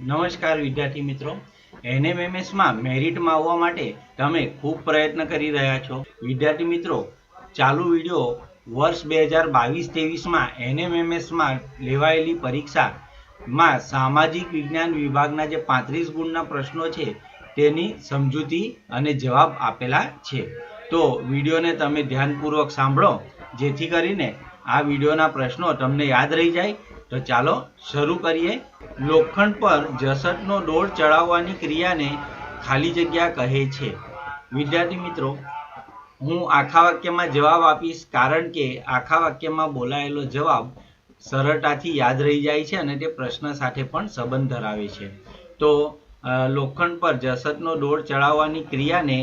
નમસ્કાર વિદ્યાર્થી મિત્રો. એનએમએમએસમાં મેરિટમાં આવવા માટે તમે ખૂબ પ્રયત્ન કરી રહ્યા છો. વિદ્યાર્થી મિત્રો, ચાલુ વિડિયો વર્ષ બે હજાર બાવીસ ત્રેવીસમાં એનએમએમએસમાં લેવાયેલી પરીક્ષામાં સામાજિક વિજ્ઞાન વિભાગના જે પાંત્રીસ ગુણના પ્રશ્નો છે, તેની સમજૂતી અને જવાબ આપેલા છે. તો વિડીયોને તમે ધ્યાનપૂર્વક સાંભળો, જેથી કરીને આ વિડીયોના પ્રશ્નો તમને યાદ રહી જાય તો ચાલો શરૂ કરીએ. લોખંડ પર જસટનો દોર ચડાવવાની ક્રિયાને ખાલી જગ્યા કહે છે. વિદ્યાર્થી મિત્રો, હું આખા વાક્યમાં જવાબ આપીશ કારણ કે આખા વાક્યમાં બોલાયેલો જવાબ સરળતાથી યાદ રહી જાય છે અને તે પ્રશ્ન સાથે પણ સંબંધ ધરાવે છે. તો લોખંડ પર જસતનો ડોળ ચડાવવાની ક્રિયાને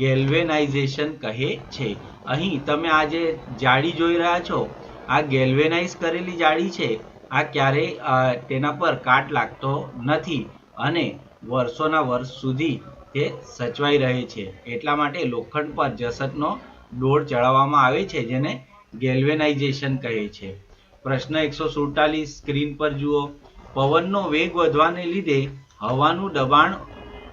ગેલ્વેનાઇઝેશન કહે છે. અહીં તમે આ જે જાળી જોઈ રહ્યા છો, આ ગેલ્વેનાઇઝ કરેલી જાળી છે. આ ક્યારેય તેના પર કાટ લાગતો નથી અને વર્ષોના વર્ષ સુધી તે સચવાઈ રહે છે. એટલા માટે લોખંડ પર જસતનો દોર ચડાવવામાં આવે છે, જેને ગેલ્વેનાઇઝેશન કહે છે. પ્રશ્ન એકસો સુડતાલીસ, સ્ક્રીન પર જુઓ. પવનનો વેગ વધવાને લીધે હવાનું દબાણ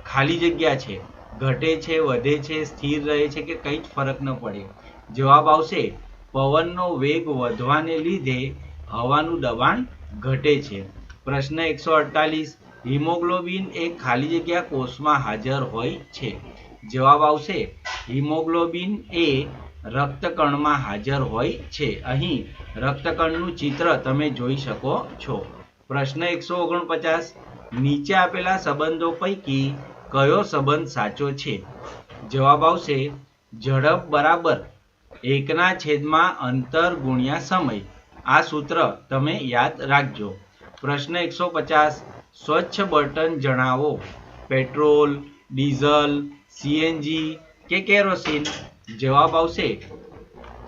ખાલી જગ્યા છે. ઘટે છે, વધે છે, સ્થિર રહે છે કે કંઈ જ ફરક ન પડે. જવાબ આવશે, પવનનો વેગ વધવાને લીધે હવાનું દબાણ ઘટે છે. પ્રશ્ન એકસો અડતાલીસ, હિમોગ્લોબિન એ ખાલી જગ્યા કોષમાં હાજર હોય છે. જવાબ આવશે, હિમોગ્લોબિન એ રક્તકણમાં હાજર હોય છે. અહીં રક્તકણનું ચિત્ર તમે જોઈ શકો છો. પ્રશ્ન એકસો ઓગણપચાસ, નીચે આપેલા સંબંધો પૈકી કયો સંબંધ સાચો છે? જવાબ આવશે, ઝડપ બરાબર એકના છેદમાં અંતર ગુણ્યા સમય. આ સૂત્ર તમે યાદ રાખજો. પ્રશ્ન એકસો પચાસ, સ્વચ્છ બળતણ જણાવો. પેટ્રોલ, ડીઝલ, સીએનજી કે કેરોસીન? જવાબ આવશે,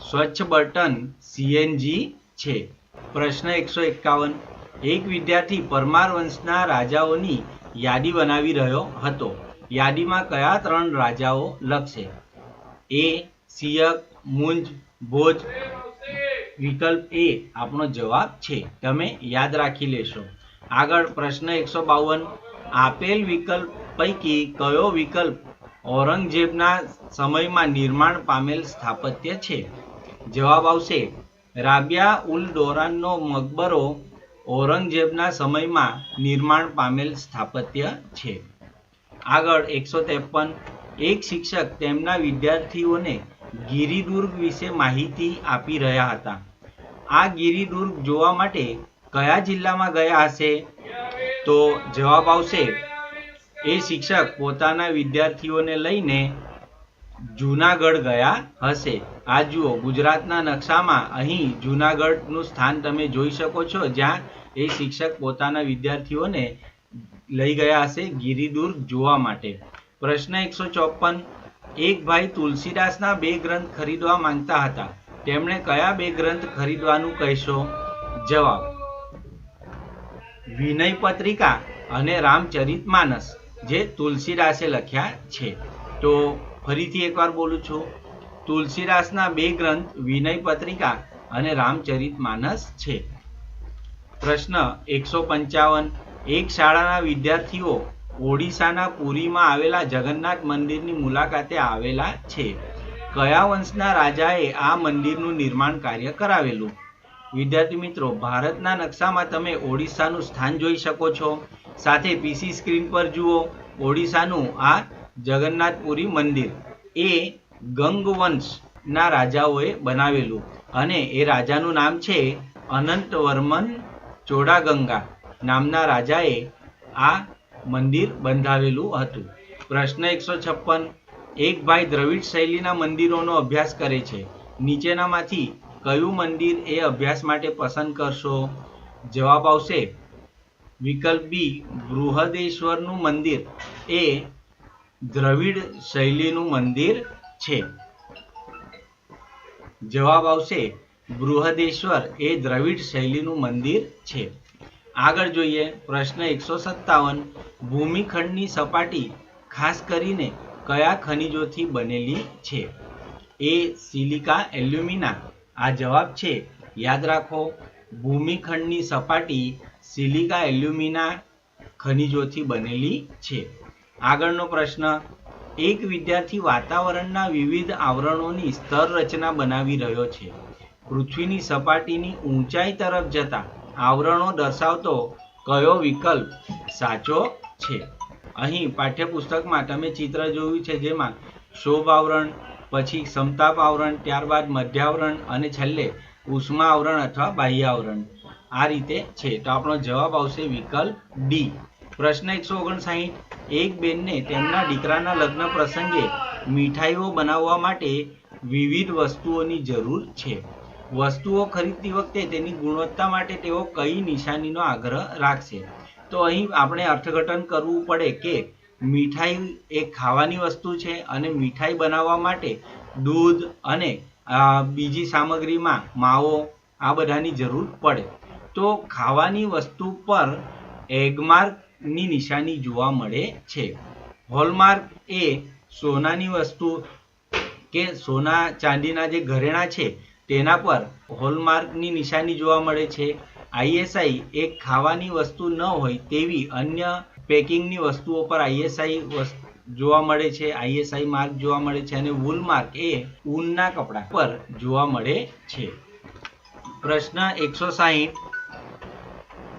સ્વચ્છ બળતણ સીએનજી છે. પ્રશ્ન એકસો એકાવન, એક વિદ્યાર્થી પરમાર વંશના રાજાઓની યાદી બનાવી રહ્યો હતો. યાદીમાં કયા ત્રણ રાજાઓ લખશે? એ, સિયક, મુંજ, ભોજ વિકલ્પ એ આપણો જવાબ છે. તમે યાદ રાખી લેશો. આગળ પ્રશ્ન એકસો બાવન. આપેલ વિકલ્પ પૈકી કયો વિકલ્પ ઔરંગઝેબના સમયમાં નિર્માણ પામેલ સ્થાપત્ય છે? જવાબ આવશે, રાબિયા ઉલ દોરાનનો મકબરો ઔરંગઝેબના સમયમાં નિર્માણ પામેલ સ્થાપત્ય છે. આગળ એકસો ત્રેપન. એક શિક્ષક તેમના વિદ્યાર્થીઓને ગિરિદુર્ગ વિશે માહિતી આપી રહ્યા હતા. આ ગિરિદુર્ગ જોવા માટે કયા જિલ્લામાં ગયા હશે? તો જવાબ આવશે, એ શિક્ષક પોતાના વિદ્યાર્થીઓને લઈને જૂનાગઢ ગયા હશે. આ જુઓ, ગુજરાતના નકશામાં અહીં જૂનાગઢનું સ્થાન તમે જોઈ શકો છો, જ્યાં એ શિક્ષક પોતાના વિદ્યાર્થીઓને લઈ ગયા હશે ગિરિદુર્ગ જોવા માટે. પ્રશ્ન એકસો ચોપન એક ભાઈ તુલસીદાસના બે ગ્રંથ ખરીદવા માંગતા હતા. તેમણે કયા બે ગ્રંથ ખરીદવાનું કહેશો? જવાબ. વિનય પત્રિકા અને રામચરિતમાનસ જે તુલસીદાસે લખ્યા છે. તો ફરીથી એકવાર બોલું છું. તુલસીદાસના બે ગ્રંથ, વિનય પત્રિકા અને રામચરિત માનસ છે. પ્રશ્ન એકસો પંચાવન. એક શાળાના વિદ્યાર્થીઓ ઓડિશાના પુરીમાં આવેલા જગન્નાથ મંદિરની મુલાકાતે આવેલા છે. કયા વંશના રાજાએ આ મંદિરનું નિર્માણ કાર્ય કરાવેલું? વિદ્યાર્થી મિત્રો, ભારતના નકશામાં તમે ઓડિશાનું સ્થાન જોઈ શકો છો. સાથે પીસી સ્ક્રીન પર જુઓ, ઓડિશાનું આ જગન્નાથપુરી મંદિર એ ગંગવંશના રાજાઓએ બનાવેલું અને એ રાજાનું નામ છે અનંતવર્મન ચોડાગંગા. નામના રાજાએ આ મંદિર બંધાવેલું હતું. પ્રશ્ન એકસો છપ્પન, એક ભાઈ દ્રવિડ શૈલીના મંદિરોનો અભ્યાસ કરે છે. નીચેનામાંથી કયું મંદિર એ અભ્યાસ માટે પસંદ કરશો? જવાબ આવશે, વિકલ્પ બી, બૃહદેશ્વરનું મંદિર. એ દ્રવિડ શૈલીનું મંદિર છે. જવાબ આવશે, બૃહદેશ્વર એ દ્રવિડ શૈલીનું મંદિર છે. આગળ જોઈએ પ્રશ્ન એકસો સત્તાવન, ભૂમિખંડની સપાટી ખાસ કરીને કયા ખનિજોથી બનેલી છે? એ સિલિકા, એલ્યુમિના. આ જવાબ છે, યાદ રાખો, ભૂમિખંડની સપાટી સિલિકા, એલ્યુમિના ખનિજોથી બનેલી છે. આગળનો પ્રશ્ન, એક વિદ્યાર્થી વાતાવરણના વિવિધ આવરણોની સ્તર રચના બનાવી રહ્યો છે. પૃથ્વીની સપાટીની ઊંચાઈ તરફ જતા આવરણો દર્શાવતો કયો વિકલ્પ સાચો છે? અહીં પાઠ્યપુસ્તકમાં તમે ચિત્ર જોયું છે જેમાં શોભ આવરણ, પછી સમતાપ આવરણ, ત્યારબાદ મધ્યાવરણ અને છેલ્લે ઉષ્મા આવરણ અથવા બાહ્ય આવરણ. આ રીતે છે. તો આપણો જવાબ આવશે વિકલ્પ ડી પ્રશ્ન એકસો ઓગણસાઠ. એક બેનને તેમના દીકરાના લગ્ન પ્રસંગે મીઠાઈઓ બનાવવા માટે વિવિધ વસ્તુઓની જરૂર છે. વસ્તુઓ ખરીદતી વખતે તેની ગુણવત્તા માટે તેઓ કઈ નિશાનીનો આગ્રહ રાખશે? તો અહીં આપણે અર્થઘટન કરવું પડે કે મીઠાઈ એ ખાવાની વસ્તુ છે અને મીઠાઈ બનાવવા માટે દૂધ અને બીજી સામગ્રીમાં માવો આ બધાની જરૂર પડે. તો ખાવાની વસ્તુ પર એગમાર્કની નિશાની જોવા મળે છે. હોલમાર્ક એ સોનાની વસ્તુ કે સોના ચાંદીના જે ઘરેણાં છે તેના પર હોલમાર્કની નિશાની જોવા મળે છે. આઈએસઆઈ એક ખાવાની વસ્તુ ન હોય તેવી અન્ય પેકિંગની વસ્તુઓ પર આઈએસઆઈ જોવા મળે છે. આઈએસઆઈ માર્ક જોવા મળે છે અને વૂલ માર્ક એ ઊનના કપડા પર જોવા મળે છે. પ્રશ્ન એકસો સાહીઠ.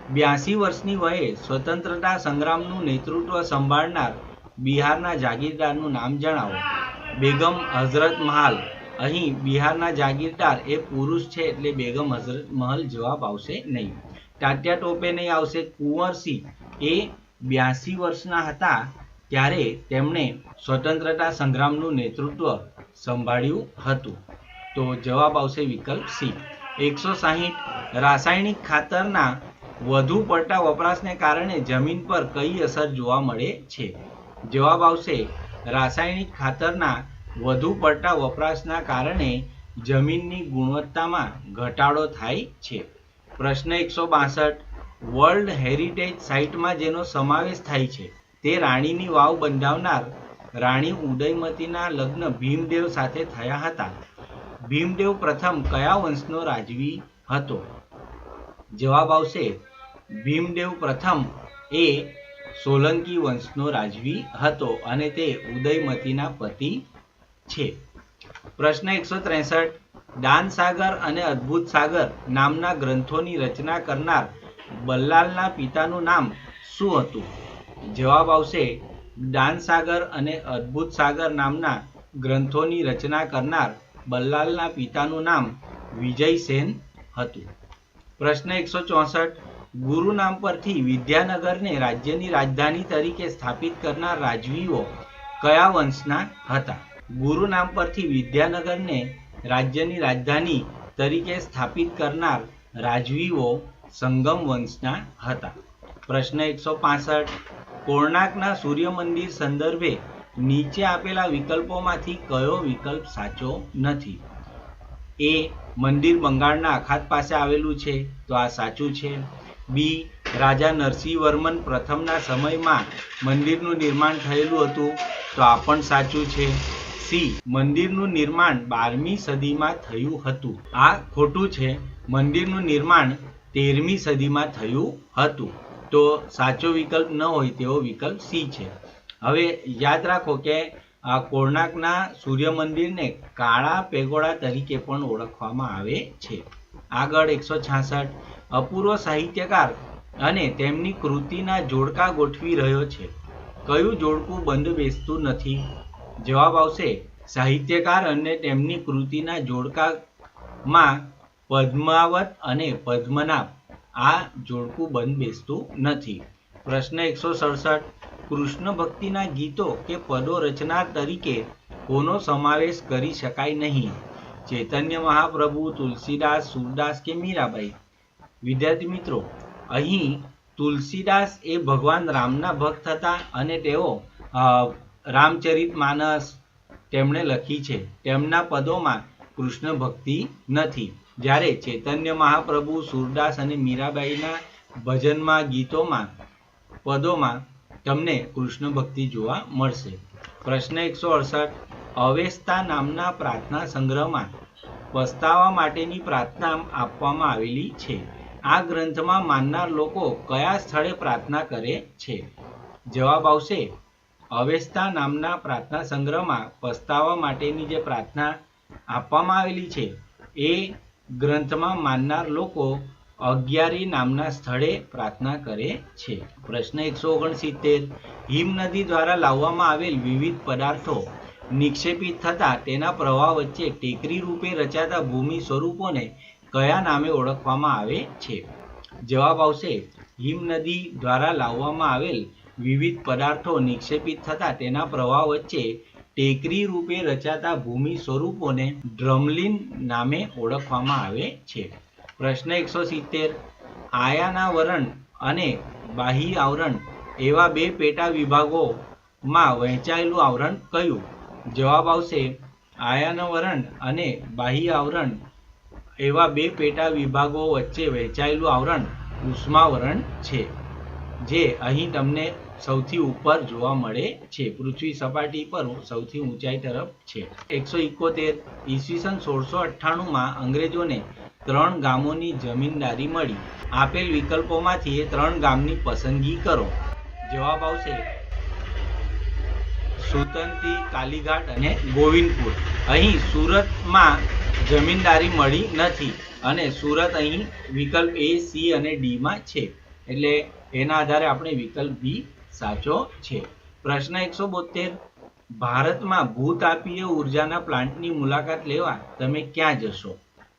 બ્યાસી વર્ષની વયે સ્વતંત્રતા સંગ્રામનું નેતૃત્વ સંભાળનાર બિહારના જાગીરદારનું નામ જણાવો. બેગમ હઝરત મહાલ. અહીં બિહારના જાગીરદાર એ પુરુષ છે એટલે બેગમ હઝરત મહલ જવાબ આવશે નહીં. તાત્યા ટોપે નહીં આવશે. કુંવરસિંહ એ બ્યાસી વર્ષના હતા ત્યારે તેમણે સ્વતંત્રતા સંગ્રામનું નેતૃત્વ સંભાળ્યું હતું. તો જવાબ આવશે વિકલ્પ સી એકસો સાહીઠ રાસાયણિક ખાતરના વધુ પડતા વપરાશને કારણે જમીન પર કઈ અસર જોવા મળે છે? જવાબ આવશે રાસાયણિક ખાતરના વધુ પડતા વપરાશના કારણે જમીનની ગુણવત્તામાં ઘટાડો થાય છે. પ્રશ્ન એકસો બાસઠ. વર્લ્ડ હેરિટેજ સાઇટમાં જેનો સમાવેશ થાય છે, તે રાણીની વાવ બંધાવનાર રાણી ઉદયમતીના લગ્ન ભીમદેવ સાથે થયા હતા. ભીમદેવ પ્રથમ કયા વંશનો રાજવી હતો? જવાબ આવશે, ભીમદેવ પ્રથમ એ સોલંકી વંશનો રાજવી હતો અને તે ઉદયમતીના પતિ છે. પ્રશ્ન એકસો ત્રેસઠ. દાન સાગર અને અદ્ભુત સાગર નામના ગ્રંથોની રચના કરનાર બલ્લાલના પિતાનું નામ શું હતું? જવાબ આવશે દાન સાગર અને અદ્ભુત સાગર નામના ગ્રંથોની રચના કરનાર બલ્લાલના પિતાનું નામ વિજય સેન હતું. પ્રશ્ન એકસો ચોસઠ. ગુરુ નામ પરથી વિદ્યાનગરને રાજ્યની રાજધાની તરીકે સ્થાપિત કરનાર રાજવીઓ કયા વંશના હતા? ગુરુ નામ પરથી વિદ્યાનગરને રાજ્યની રાજધાની તરીકે સ્થાપિત કરનાર રાજવીઓ સંગમ વંશના હતા. પ્રશ્ન એકસો પાસઠ. કોર્ણાકના સૂર્ય મંદિર સંદર્ભે નીચે આપેલા વિકલ્પોમાંથી કયો વિકલ્પ સાચો નથી? એ, મંદિર બંગાળના અખાત પાસે આવેલું છે, તો આ સાચું છે. બી, રાજા નરસિંહ વર્મન પ્રથમના સમયમાં મંદિરનું નિર્માણ થયેલું હતું, તો આ પણ સાચું છે. સી મંદિરનું નિર્માણ બારમી સદીમાં થયું હતું. આ ખોટું છે. મંદિરનું નિર્માણ તેરમી સદીમાં થયું હતું. તો સાચો વિકલ્પ ન હોય તેવો વિકલ્પ સી છે. હવે યાદ રાખો કે આ કોર્ણાકના સૂર્ય મંદિરને કાળા પેગોડા તરીકે પણ ઓળખવામાં આવે છે. આગળ એકસો છાસઠ. અપૂર્વ સાહિત્યકાર અને તેમની કૃતિના જોડકા ગોઠવી રહ્યો છે. કયું જોડકું બંધ બેસતું નથી? જવાબ આવશે, સાહિત્યકાર અને તેમની કૃતિના જોડકામાં પદ્માવત અને પદ્મનાભ. આ જોડકું બંધ બેસતું નથી. પ્રશ્ન એકસો સડસઠ. કૃષ્ણ ભક્તિના ગીતો કે પદો રચનાર તરીકે કોનો સમાવેશ કરી શકાય નહીં? ચૈતન્ય મહાપ્રભુ, તુલસીદાસ, સુરદાસ કે મીરાબાઈ? વિદ્યાર્થી મિત્રો, અહીં તુલસીદાસ એ ભગવાન રામના ભક્ત હતા અને તેઓ રામચરિત માનસ તેમણે લખી છે. તેમના પદોમાં કૃષ્ણ ભક્તિ નથી. જ્યારે ચૈતન્ય મહાપ્રભુ, સુરદાસ અને મીરાબાઈના ભજનમાં ગીતોમાં પદોમાં તમને કૃષ્ણ ભક્તિ જોવા મળશે. પ્રશ્ન એકસો અડસઠ. અવેસ્તા નામના પ્રાર્થના સંગ્રહમાં પસ્તાવા માટેની પ્રાર્થના આપવામાં આવેલી છે. આ ગ્રંથમાં માનનાર લોકો કયા સ્થળે પ્રાર્થના કરે છે? જવાબ આવશે અવેસ્તા નામના પ્રાર્થના સંગ્રહમાં પસ્તાવા માટેની જે પ્રાર્થના આપવામાં આવેલી છે, એ ગ્રંથમાં માનનાર લોકો અગિયારી નામના સ્થળે પ્રાર્થના કરે છે. પ્રશ્ન એકસો ઓગણસિત્તેર. હિમ નદી દ્વારા લાવવામાં આવેલ વિવિધ પદાર્થો નિક્ષેપિત થતા તેના પ્રવાહ વચ્ચે ટેકરી રૂપે રચાતા ભૂમિ સ્વરૂપોને કયા નામે ઓળખવામાં આવે છે? જવાબ આવશે, હિમ નદી દ્વારા લાવવામાં આવેલ વિવિધ પદાર્થો નિક્ષેપિત થતા તેના પ્રવાહ વચ્ચે ટેકરી રૂપે રચાતા ભૂમિ સ્વરૂપોને ડ્રમલિન નામે ઓળખવામાં આવે છે. પ્રશ્ન એકસો સિત્તેર. આયાના વરણ અને બાહ્ય આવરણ એવા બે પેટા વિભાગોમાં વહેંચાયેલું આવરણ કયું? જવાબ આવશે આયાના વરણ અને બાહ્ય આવરણ એવા બે પેટા વિભાગો વચ્ચે વહેંચાયેલું આવરણ ઉષ્માવરણ છે. જે અહીં તમને સૌથી ઉપર જોવા મળે છે. પૃથ્વી સપાટી પર સૌથી ઊંચાઈ તરફ છે. એકસો ઇકોતેર ઈસવીસન સોળસો અઠ્ઠાણુંમાં અંગ્રેજોને ત્રણ ગામોની જમીનદારી મળી. આપેલ વિકલ્પોમાંથી ત્રણ ગામની પસંદગી કરો. જવાબ આવશે સુતનથી કાલીઘાટ અને ગોવિંદપુર. અહીં સુરતમાં જમીનદારી મળી નથી અને સુરત અહીં વિકલ્પ એ સી અને ડીમાં છે. એટલે એના આધારે આપણે વિકલ્પ બી સાચો છે. પ્રશ્ન એકસો બોતેર ભારતમાં ભૂતાપીય ઉર્જાના પ્લાન્ટની મુલાકાત લેવા તમે ક્યાં જશો?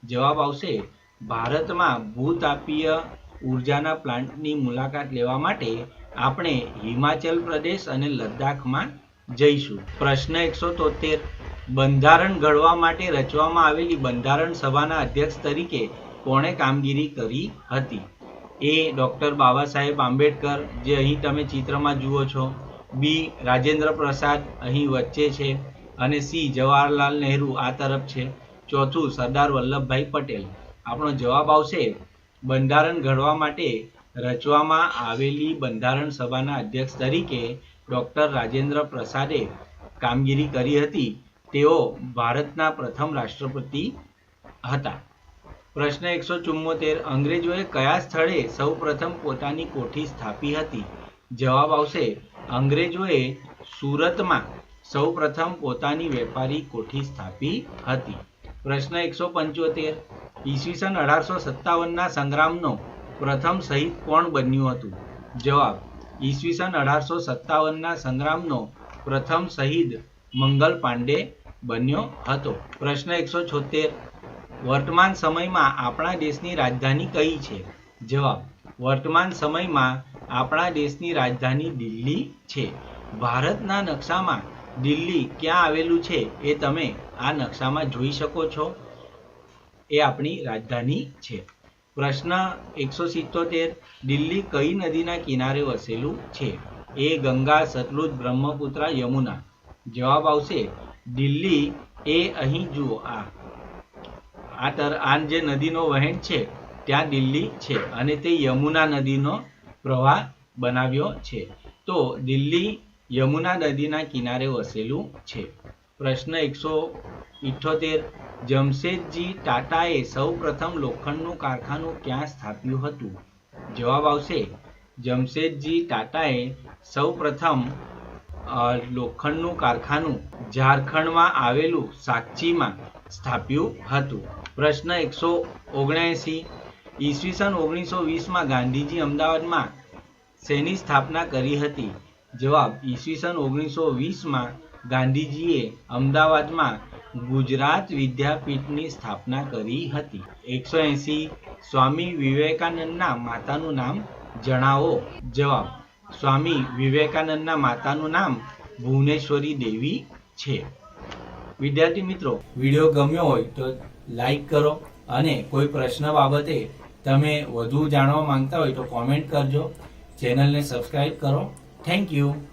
જવાબ આવશે, ભારતમાં ભૂતાપીય ઉર્જાના પ્લાન્ટની મુલાકાત લેવા માટે આપણે હિમાચલ પ્રદેશ અને લદ્દાખમાં જઈશું. પ્રશ્ન એકસો તોતેર બંધારણ ઘડવા માટે રચવામાં આવેલી બંધારણ સભાના અધ્યક્ષ તરીકે કોણે કામગીરી કરી હતી? એ ડૉક્ટર બાબા સાહેબ આંબેડકર, જે અહીં તમે ચિત્રમાં જુઓ છો, બી રાજેન્દ્ર પ્રસાદ અહીં વચ્ચે છે અને સી જવાહરલાલ નહેરુ આ તરફ છે. ચોથું સરદાર વલ્લભભાઈ પટેલ. આપણો જવાબ આવશે, બંધારણ ઘડવા માટે રચવામાં આવેલી બંધારણ સભાના અધ્યક્ષ તરીકે ડૉક્ટર રાજેન્દ્ર પ્રસાદે કામગીરી કરી હતી. તેઓ ભારતના પ્રથમ રાષ્ટ્રપતિ હતા. પ્રશ્ન એકસો ચુમ્મોતેર અંગ્રેજોએ કયા સ્થળે સૌપ્રથમ પોતાની કોઠી સ્થાપી હતી? જવાબ આવશે, અંગ્રેજોએ સુરતમાં સૌપ્રથમ પોતાની વેપારી કોઠી સ્થાપી હતી. પ્રશ્ન એકસો પંચોતેર, ઈસવીસન અઢારસો સત્તાવનના સંગ્રામનો પ્રથમ શહીદ કોણ બન્યું હતું? જવાબ, ઈસવીસન અઢારસો સત્તાવનના સંગ્રામનો પ્રથમ શહીદ મંગલ પાંડે બન્યો હતો. પ્રશ્ન એકસો છોતેર વર્તમાન સમયમાં આપણા દેશની રાજધાની કઈ છે? જવાબ, વર્તમાન સમયમાં આપણા દેશની રાજધાની દિલ્હી છે. ભારતના નકશામાં દિલ્હી ક્યાં આવેલું છે એ તમે આ નકશામાં જોઈ શકો છો. એ આપણી રાજધાની છે. પ્રશ્ન એકસો સિત્તોતેર, દિલ્હી કઈ નદીના કિનારે વસેલું છે? એ ગંગા, સતલુજ, બ્રહ્મપુત્રા, યમુના. જવાબ આવશે, દિલ્હી, એ અહીં જુઓ આ. આ તર, આ જે નદીનો વહેણ છે, ત્યાં દિલ્હી છે અને તે યમુના નદીનો પ્રવાહ બનાવ્યો છે. તો દિલ્હી યમુના નદીના કિનારે વસેલું છે. પ્રશ્ન એકસો ઇઠ્ઠોતેર જમશેદજી ટાટાએ સૌ પ્રથમ લોખંડનું કારખાનું ક્યાં સ્થાપ્યું હતું? જવાબ આવશે, જમશેદજી ટાટાએ સૌ પ્રથમ લોખંડનું કારખાનું ઝારખંડમાં આવેલું સાક્ષીમાં સ્થાપ્યું હતું. પ્રશ્ન એકસો ઓગણએંસી ઈસવીસન ઓગણીસો વીસમાં ગાંધીજી અમદાવાદમાં શેની સ્થાપના કરી હતી? જવાબ, ઈસવીસન ઓગણીસો વીસમાં ગાંધીજીએ અમદાવાદમાં ગુજરાત વિદ્યાપીઠની સ્થાપના કરી હતી. એકસો એંસી, સ્વામી વિવેકાનંદના માતાનું નામ જણાવો. જવાબ, સ્વામી વિવેકાનંદના માતાનું નામ ભુવનેશ્વરી દેવી છે. વિદ્યાર્થી મિત્રો, વીડિયો ગમ્યો હોય તો લાઈક કરો અને કોઈ પ્રશ્ન બાબતે તમે વધુ જાણવા માંગતા હોય તો કોમેન્ટ કરજો. ચેનલને સબસ્ક્રાઈબ કરો. Thank you